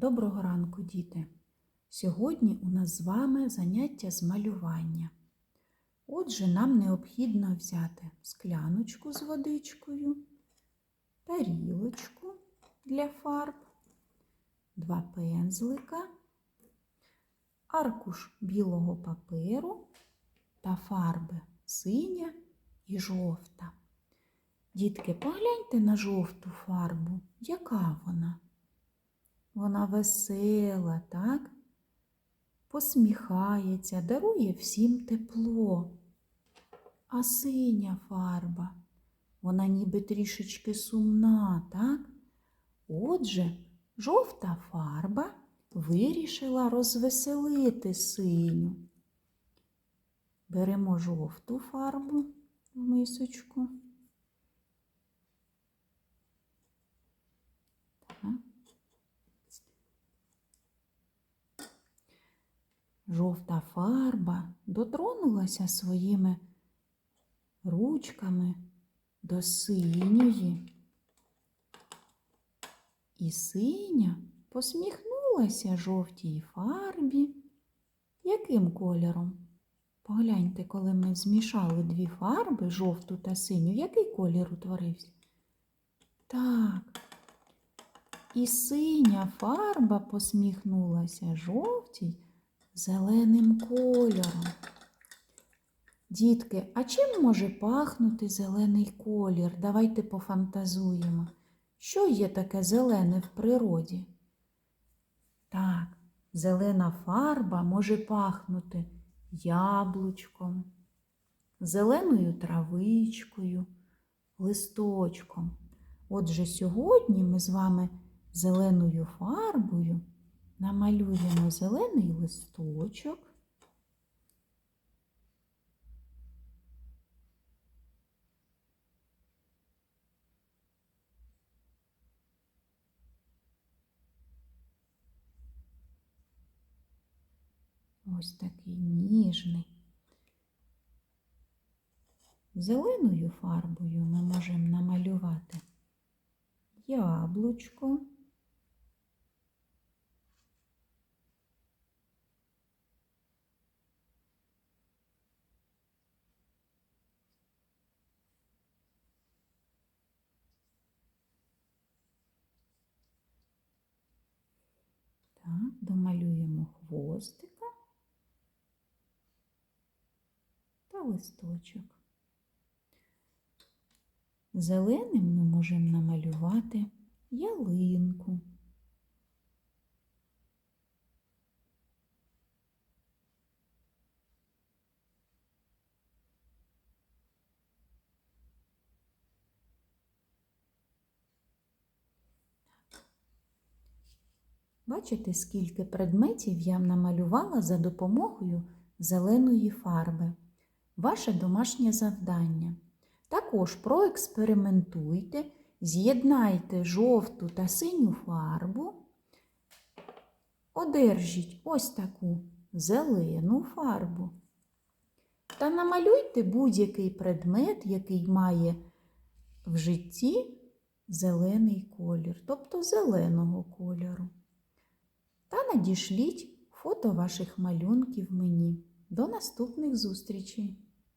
Доброго ранку, діти! Сьогодні у нас з вами заняття з малювання. Отже, нам необхідно взяти скляночку з водичкою, тарілочку для фарб, два пензлика, аркуш білого паперу та фарби синя і жовта. Дітки, погляньте на жовту фарбу. Яка вона? Вона весела, так? Посміхається, дарує всім тепло. А синя фарба, вона ніби трішечки сумна, так? Отже, жовта фарба вирішила розвеселити синю. Беремо жовту фарбу в мисочку. Жовта фарба дотронулася своїми ручками до синьої. І синя посміхнулася жовтій фарбі. Яким кольором? Погляньте, коли ми змішали дві фарби, жовту та синю, який колір утворився? Так. І синя фарба посміхнулася жовтій зеленим кольором. Дітки, а чим може пахнути зелений колір? Давайте пофантазуємо. Що є таке зелене в природі? Так, зелена фарба може пахнути яблучком, зеленою травичкою, листочком. Отже, сьогодні ми з вами зеленою фарбою намалюємо зелений листочок. Ось такий ніжний. Зеленою фарбою ми можемо намалювати яблучко. Так, домалюємо хвостика та листочок. Зеленим ми можемо намалювати ялинку. Бачите, скільки предметів я намалювала за допомогою зеленої фарби. Ваше домашнє завдання. Також проекспериментуйте, з'єднайте жовту та синю фарбу, одержіть ось таку зелену фарбу. Та намалюйте будь-який предмет, який має в житті зелений колір, тобто зеленого кольору. Та надішліть фото ваших малюнків мені. До наступних зустрічей!